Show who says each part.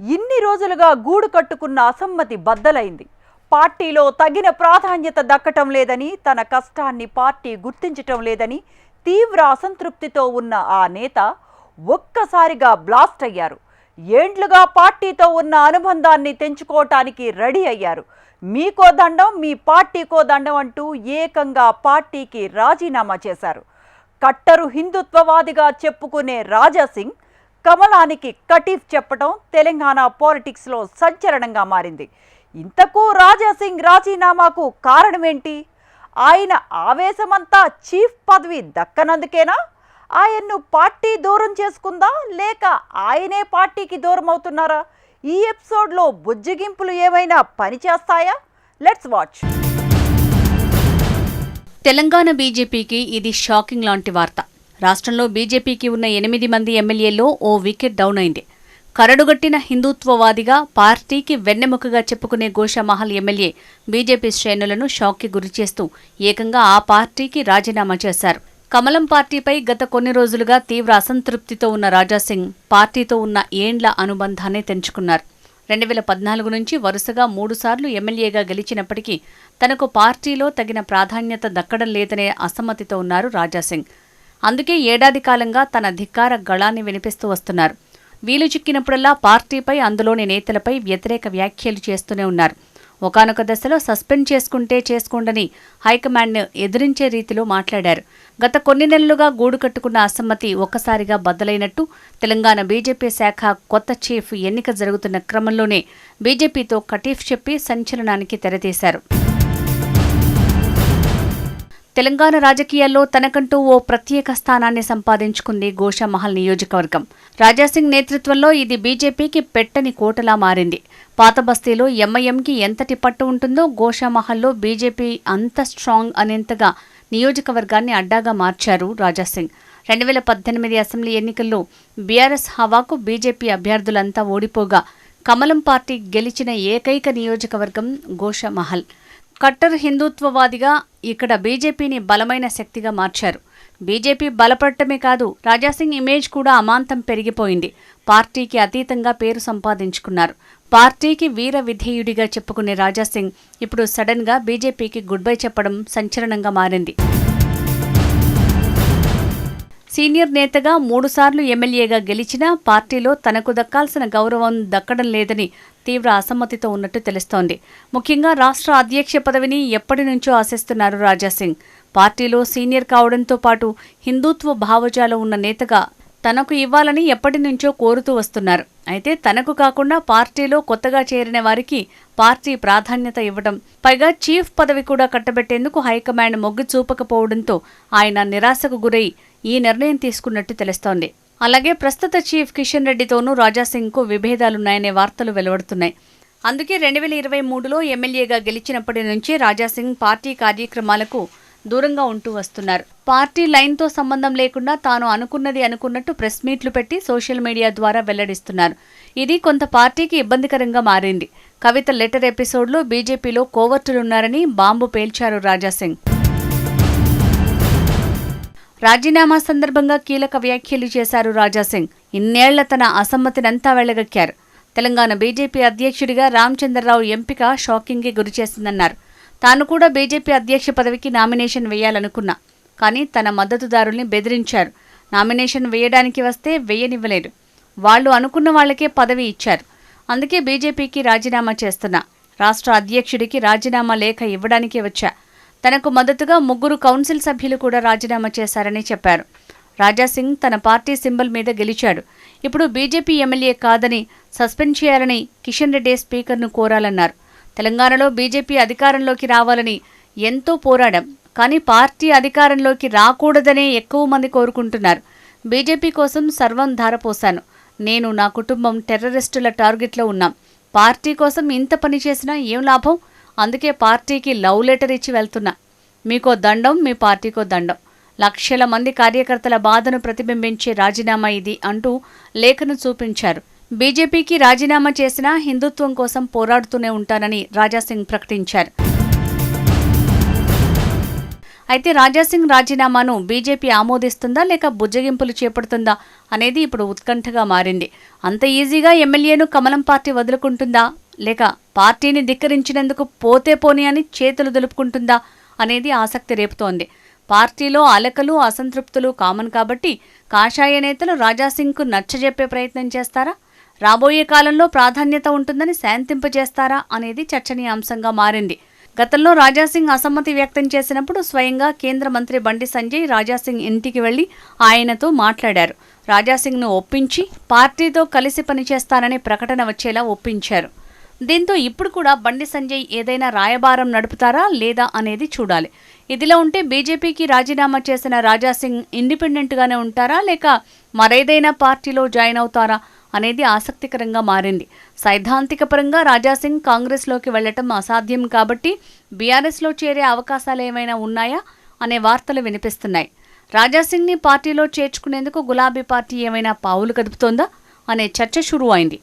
Speaker 1: ఇన్ని రోజులుగా గూడు కట్టుకున్న అసమ్మతి బద్దలైంది. పార్టీలో తగిన ప్రాధాన్యత దక్కటం లేదని తన కష్టాన్ని పార్టీ గుర్తించటం లేదని తీవ్ర అసంతృప్తితో ఉన్న ఆ నేత ఒక్కసారిగా బ్లాస్ట్ అయ్యారు. ఏండ్లుగా పార్టీతో ఉన్న అనుబంధాన్ని తెంచుకోవటానికి రెడీ అయ్యారు. మీకో దండం మీ పార్టీకో దండం అంటూ ఏకంగా పార్టీకి రాజీనామా చేశారు. కట్టరు హిందుత్వవాదిగా చెప్పుకునే రాజాసింగ్ కమలానికి కటీఫ్ చెప్పడం తెలంగాణ పాలిటిక్స్లో సంచలనంగా మారింది. ఇంతకు రాజాసింగ్ రాజీనామాకు కారణమేంటి? ఆయన ఆవేశమంతా చీఫ్ పదవి దక్కనందుకేనా? ఆయన్ను పార్టీ దూరం చేసుకుందా? లేక ఆయనే పార్టీకి దూరం అవుతున్నారా ఈ ఎపిసోడ్లో బుజ్జగింపులు ఏమైనా పనిచేస్తాయా? లెట్స్ వాచ్
Speaker 2: తెలంగాణ బీజేపీకి ఇది షాకింగ్ లాంటి వార్త. రాష్ట్రంలో బీజేపీకి ఉన్న ఎనిమిది మంది ఎమ్మెల్యేల్లో ఓ వికెట్ డౌన్ అయింది. కరడుగట్టిన హిందుత్వవాదిగా పార్టీకి వెన్నెముకగా చెప్పుకునే గోషామహల్ ఎమ్మెల్యే బీజేపీ శ్రేణులను షాక్కి గురిచేస్తూ ఏకంగా ఆ పార్టీకి రాజీనామా చేశారు. కమలం పార్టీపై గత కొన్ని రోజులుగా తీవ్ర అసంతృప్తితో ఉన్న రాజాసింగ్ పార్టీతో ఉన్న ఏండ్ల అనుబంధాన్ని తెంచుకున్నారు. రెండు వేల పద్నాలుగు నుంచి వరుసగా మూడుసార్లు ఎమ్మెల్యేగా గెలిచినప్పటికీ తనకు పార్టీలో తగిన ప్రాధాన్యత దక్కడం లేదనే అసమ్మతితో ఉన్నారు రాజాసింగ్. అందుకే ఏడాది కాలంగా తన ధిక్కార గళాన్ని వినిపిస్తూ వస్తున్నారు. వీలు చిక్కినప్పుడల్లా పార్టీపై అందులోని నేతలపై వ్యతిరేక వ్యాఖ్యలు చేస్తూనే ఉన్నారు. ఒకానొక దశలో సస్పెండ్ చేసుకుంటే చేసుకోండని హైకమాండ్ను ఎదిరించే రీతిలో మాట్లాడారు. గత కొన్ని నెలలుగా గూడు కట్టుకున్న అసమ్మతి ఒక్కసారిగా బద్దలైనట్టు తెలంగాణ బీజేపీ శాఖ కొత్త చీఫ్ ఎన్నిక జరుగుతున్న క్రమంలోనే బీజేపీతో కటీఫ్ చెప్పి సంచలనానికి తెరతీశారు. తెలంగాణ రాజకీయాల్లో తనకంటూ ఓ ప్రత్యేక స్థానాన్ని సంపాదించుకుంది గోషామహల్ నియోజకవర్గం. రాజాసింగ్ నేతృత్వంలో ఇది బీజేపీకి పెట్టని కోటలా మారింది. పాత బస్తీలో ఎంఐఎంకి ఎంతటి పట్టు ఉంటుందో గోషామహల్లో బీజేపీ అంత స్ట్రాంగ్ అనేంతగా నియోజకవర్గాన్ని అడ్డాగా మార్చారు రాజాసింగ్. రెండు వేల పద్దెనిమిది అసెంబ్లీ ఎన్నికల్లో బీఆర్ఎస్ హవాకు బీజేపీ అభ్యర్థులంతా ఓడిపోగా కమలం పార్టీ గెలిచిన ఏకైక నియోజకవర్గం గోషామహల్. కట్టర్ హిందుత్వవాదిగా ఇక్కడ బీజేపీని బలమైన శక్తిగా మార్చారు. బీజేపీ బలపడటమే కాదు రాజాసింగ్ ఇమేజ్ కూడా అమాంతం పెరిగిపోయింది. పార్టీకి అతీతంగా పేరు సంపాదించుకున్నారు. పార్టీకి వీర విధేయుడిగా చెప్పుకునే రాజాసింగ్ ఇప్పుడు సడన్గా బీజేపీకి గుడ్ బై చెప్పడం సంచలనంగా మారింది. సీనియర్ నేతగా మూడుసార్లు ఎమ్మెల్యేగా గెలిచినా పార్టీలో తనకు దక్కాల్సిన గౌరవం దక్కడం లేదని తీవ్ర అసమ్మతితో ఉన్నట్టు తెలుస్తోంది. ముఖ్యంగా రాష్ట్ర అధ్యక్ష పదవిని ఎప్పటి నుంచో ఆశిస్తున్నారు రాజాసింగ్ పార్టీలో సీనియర్ కావడంతో పాటు హిందుత్వ భావజాలం ఉన్న నేతగా తనకు ఇవ్వాలని ఎప్పటి నుంచో కోరుతూ వస్తున్నారు. అయితే తనకు కాకుండా పార్టీలో కొత్తగా చేరిన వారికి పార్టీ ప్రాధాన్యత ఇవ్వడం పైగా చీఫ్ పదవి కూడా కట్టబెట్టేందుకు హైకమాండ్ మొగ్గు చూపకపోవడంతో ఆయన నిరాశకు గురై ఈ నిర్ణయం తీసుకున్నట్టు తెలుస్తోంది. అలాగే ప్రస్తుత చీఫ్ కిషన్ రెడ్డితోనూ రాజాసింగ్కు విభేదాలున్నాయనే వార్తలు వెలువడుతున్నాయి. అందుకే రెండు వేల ఇరవై మూడులో ఎమ్మెల్యేగా గెలిచినప్పటి నుంచి రాజాసింగ్ పార్టీ కార్యక్రమాలకు దూరంగా ఉంటూ వస్తున్నారు. పార్టీ లైన్తో సంబంధం లేకుండా తాను అనుకున్నది అనుకున్నట్టు ప్రెస్ మీట్లు పెట్టి సోషల్ మీడియా ద్వారా వెల్లడిస్తున్నారు. ఇది కొంత పార్టీకి ఇబ్బందికరంగా మారింది. కవిత లెటర్ ఎపిసోడ్లో బీజేపీలో కోవర్టులున్నారని బాంబు పేల్చారు రాజాసింగ్. రాజీనామా సందర్భంగా కీలక వ్యాఖ్యలు చేశారు రాజాసింగ్. ఇన్నేళ్ళ తన అసమ్మతినంతా వెళ్ళగక్కారు తెలంగాణ బీజేపీ అధ్యక్షుడిగా రామచంద్రరావు ఎంపిక షాకింగ్కి గురిచేసిందన్నారు. తాను కూడా బీజేపీ అధ్యక్ష పదవికి నామినేషన్ వేయాలనుకున్నా. కానీ తన మద్దతుదారుల్ని బెదిరించారు. నామినేషన్ వేయడానికి వస్తే వేయనివ్వలేదు. వాళ్ళు అనుకున్న వాళ్ళకే పదవి ఇచ్చారు. అందుకే బీజేపీకి రాజీనామా చేస్తున్నా. రాష్ట్ర అధ్యక్షుడికి రాజీనామా లేఖ ఇవ్వడానికే వచ్చా. తనకు మద్దతుగా ముగ్గురు కౌన్సిల్ సభ్యులు కూడా రాజీనామా చేశారని చెప్పారు. రాజాసింగ్ తన పార్టీ సింబల్ మీద గెలిచాడు. ఇప్పుడు బీజేపీ ఎమ్మెల్యే కాదని సస్పెండ్ చేయాలని కిషన్ రెడ్డి స్పీకర్ను కోరాలన్నారు. తెలంగాణలో బీజేపీ అధికారంలోకి రావాలని ఎంతో పోరాడాం కానీ పార్టీ అధికారంలోకి రాకూడదనే ఎక్కువ మంది కోరుకుంటున్నారు. బీజేపీ కోసం సర్వం ధారపోశాను. నేను నా కుటుంబం టెర్రరిస్టుల టార్గెట్లో ఉన్నాం. పార్టీ కోసం ఇంత పని చేసినా ఏం లాభం? అందుకే పార్టీకి లవ్ లెటర్ ఇచ్చి వెళ్తున్నా. మీకో దండం మీ పార్టీకో దండం. లక్షల మంది కార్యకర్తల బాధను ప్రతిబింబించే రాజీనామా ఇది అంటూ లేఖను చూపించారు. బీజేపీకి రాజీనామా చేసినా హిందుత్వం కోసం పోరాడుతూనే ఉంటానని రాజాసింగ్ ప్రకటించారు. అయితే రాజాసింగ్ రాజీనామాను బీజేపీ ఆమోదిస్తుందా లేక బుజ్జగింపులు చేపడుతుందా అనేది ఇప్పుడు ఉత్కంఠగా మారింది. అంత ఈజీగా ఎమ్మెల్యేను కమలం పార్టీ వదులుకుంటుందా? లేక పార్టీని ధిక్కరించినందుకు పోతే పోని అని చేతులు దులుపుకుంటుందా అనేది ఆసక్తి రేపుతోంది. పార్టీలో అలకలు అసంతృప్తులు కామన్ కాబట్టి కాషాయ నేతలు రాజాసింగ్కు నచ్చజెప్పే ప్రయత్నం చేస్తారా? రాబోయే కాలంలో ప్రాధాన్యత ఉంటుందని శాంతింపజేస్తారా అనేది చర్చనీయాంశంగా మారింది. గతంలో రాజాసింగ్ అసమ్మతి వ్యక్తం చేసినప్పుడు స్వయంగా కేంద్ర మంత్రి బండి సంజయ్ రాజాసింగ్ ఇంటికి వెళ్ళి ఆయనతో మాట్లాడారు. రాజాసింగ్ను ఒప్పించి పార్టీతో కలిసి పనిచేస్తారనే ప్రకటన వచ్చేలా ఒప్పించారు. దీంతో ఇప్పుడు కూడా బండి సంజయ్ ఏదైనా రాయబారం నడుపుతారా లేదా అనేది చూడాలి. ఇదిలా ఉంటే బీజేపీకి రాజీనామా చేసిన రాజాసింగ్ ఇండిపెండెంట్గానే ఉంటారా లేక మరేదైనా పార్టీలో జాయిన్ అవుతారా అనేది ఆసక్తికరంగా మారింది. సైద్ధాంతిక పరంగా రాజాసింగ్ కాంగ్రెస్లోకి వెళ్ళటం అసాధ్యం కాబట్టి బీఆర్ఎస్లో చేరే అవకాశాలు ఏమైనా ఉన్నాయా అనే వార్తలు వినిపిస్తున్నాయి. రాజాసింగ్ని పార్టీలో చేర్చుకునేందుకు గులాబీ పార్టీ ఏమైనా పావులు కదుపుతోందా అనే చర్చ షురు అయింది